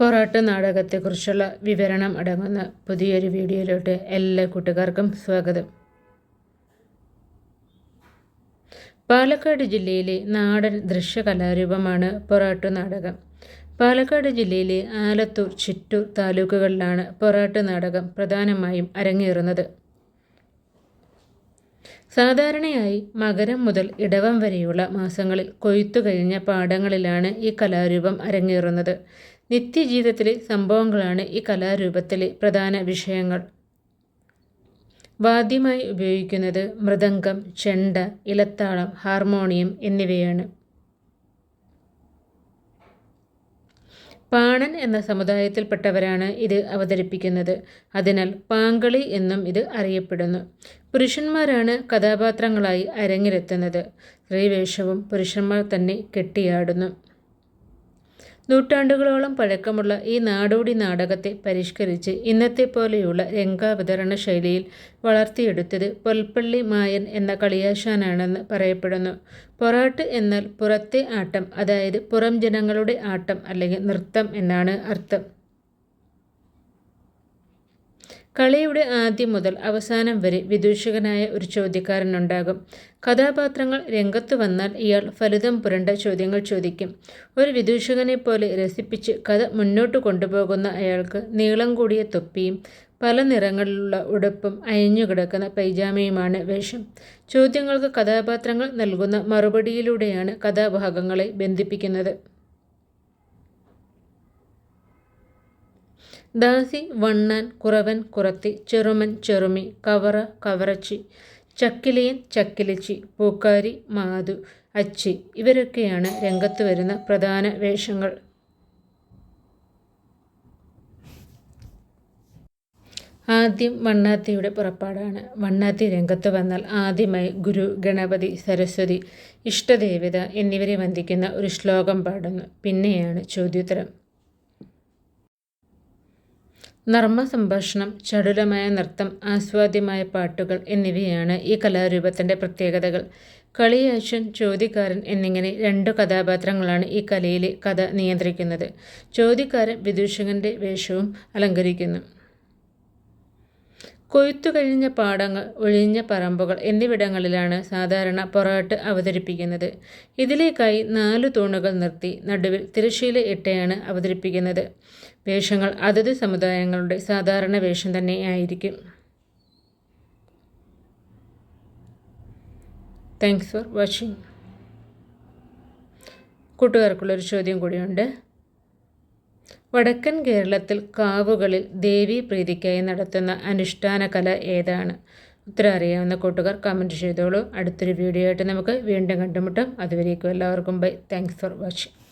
പൊറാട്ട് നാടകത്തെക്കുറിച്ചുള്ള വിവരണം അടങ്ങുന്ന പുതിയൊരു വീഡിയോയിലോട്ട് എല്ലാ കൂട്ടുകാർക്കും സ്വാഗതം. പാലക്കാട് ജില്ലയിലെ നാടൻ ദൃശ്യകലാരൂപമാണ് പൊറാട്ട് നാടകം. പാലക്കാട് ജില്ലയിലെ ആലത്തൂർ ചിറ്റൂർ താലൂക്കുകളിലാണ് പൊറാട്ട് നാടകം പ്രധാനമായും അരങ്ങേറുന്നത്. സാധാരണയായി മകരം മുതൽ ഇടവം വരെയുള്ള മാസങ്ങളിൽ കൊയ്ത്തു കഴിഞ്ഞ പാടങ്ങളിലാണ് ഈ കലാരൂപം അരങ്ങേറുന്നത്. നിത്യജീവിതത്തിലെ സംഭവങ്ങളാണ് ഈ കലാരൂപത്തിലെ പ്രധാന വിഷയങ്ങൾ. വാദ്യമായി ഉപയോഗിക്കുന്നത് മൃദംഗം ചെണ്ട ഇലത്താളം ഹാർമോണിയം എന്നിവയാണ്. പാണൻ എന്ന സമുദായത്തിൽപ്പെട്ടവരാണ് ഇത് അവതരിപ്പിക്കുന്നത്. അതിനാൽ പാങ്കളി എന്നും ഇത് അറിയപ്പെടുന്നു. പുരുഷന്മാരാണ് കഥാപാത്രങ്ങളായി അരങ്ങിലെത്തുന്നത് സ്ത്രീവേഷവും പുരുഷന്മാർ തന്നെ കെട്ടിയാടുന്നു. നൂറ്റാണ്ടുകളോളം പഴക്കമുള്ള ഈ നാടോടി നാടകത്തെ പരിഷ്കരിച്ച് ഇന്നത്തെ പോലെയുള്ള രംഗാവതരണ ശൈലിയിൽ വളർത്തിയെടുത്തത് പൊൽപ്പള്ളി മായൻ എന്ന കളിയാശാനാണെന്ന് പറയപ്പെടുന്നു. പൊറാട്ട് എന്നാൽ പുറത്തെ ആട്ടം അതായത് പുറം ജനങ്ങളുടെ ആട്ടം അല്ലെങ്കിൽ നൃത്തം എന്നാണ് അർത്ഥം. കളിയുടെ ആദ്യം മുതൽ അവസാനം വരെ വിദൂഷകനായ ഒരു ചോദ്യക്കാരനുണ്ടാകും. കഥാപാത്രങ്ങൾ രംഗത്ത് വന്നാൽ ഇയാൾ ഫലിതം പുരണ്ട ചോദ്യങ്ങൾ ചോദിക്കും. ഒരു വിദൂഷകനെ പോലെ രസിപ്പിച്ച് കഥ മുന്നോട്ട് കൊണ്ടുപോകുന്ന അയാൾക്ക് നീളം കൂടിയ തൊപ്പിയും പല നിറങ്ങളിലുള്ള ഉടുപ്പും അയഞ്ഞുകിടക്കുന്ന പൈജാമയുമാണ് വേഷം. ചോദ്യങ്ങൾക്ക് കഥാപാത്രങ്ങൾ നൽകുന്ന മറുപടിയിലൂടെയാണ് കഥാഭാഗങ്ങളെ ബന്ധിപ്പിക്കുന്നത്. ദാസി വണ്ണാൻ കുറവൻ കുറത്തി ചെറുമൻ ചെറുമി കവറ കവറച്ചി ചക്കിലിയൻ ചക്കിലിച്ചി പൂക്കാരി മാതു അച്ചി ഇവരൊക്കെയാണ് രംഗത്ത് വരുന്ന പ്രധാന വേഷങ്ങൾ. ആദ്യം വണ്ണാത്തിയുടെ പുറപ്പാടാണ്. വണ്ണാത്തി രംഗത്ത് വന്നാൽ ആദ്യമായി ഗുരു ഗണപതി സരസ്വതി ഇഷ്ടദേവത എന്നിവരെ വന്ദിക്കുന്ന ഒരു ശ്ലോകം പാടുന്നു. പിന്നെയാണ് ചോദ്യോത്തരം. നർമ്മ സംഭാഷണം ചടുലമായ നൃത്തം ആസ്വാദ്യമായ പാട്ടുകൾ എന്നിവയാണ് ഈ കലാരൂപത്തിന്റെ പ്രത്യേകതകൾ. കളിയാശൻ ചോദ്യക്കാരൻ എന്നിങ്ങനെ രണ്ടു കഥാപാത്രങ്ങളാണ് ഈ കലയിലെ കഥ നിയന്ത്രിക്കുന്നത്. ചോദ്യക്കാരൻ വിദൂഷകന്റെ വേഷവും അലങ്കരിക്കുന്നു. കൊയ്ത്തു കഴിഞ്ഞ പാടങ്ങൾ ഒഴിഞ്ഞ പറമ്പുകൾ എന്നിവിടങ്ങളിലാണ് സാധാരണ പൊറാട്ട് അവതരിപ്പിക്കുന്നത്. ഇതിലേക്കായി നാല് തൂണുകൾ നിർത്തി നടുവിൽ തിരശ്ശീല ഇട്ടയാണ് അവതരിപ്പിക്കുന്നത്. വേഷങ്ങൾ അതത് സമുദായങ്ങളുടെ സാധാരണ വേഷം തന്നെയായിരിക്കും താങ്ക്സ് ഫോർ വാച്ചിങ് കൂട്ടുകാർക്കുള്ളൊരു ചോദ്യം കൂടിയുണ്ട്. വടക്കൻ കേരളത്തിൽ കാവുകളിൽ ദേവീ പ്രീതിക്കായി നടത്തുന്ന അനുഷ്ഠാന കല ഏതാണ്? ഉത്തരം അറിയാവുന്ന കൂട്ടുകാർ കമന്റ് ചെയ്തോളൂ. അടുത്തൊരു വീഡിയോ ആയിട്ട് നമുക്ക് വീണ്ടും കണ്ടുമുട്ടാം. അതുവരേക്കും എല്ലാവർക്കും ബൈ താങ്ക്സ് ഫോർ വാച്ചിങ്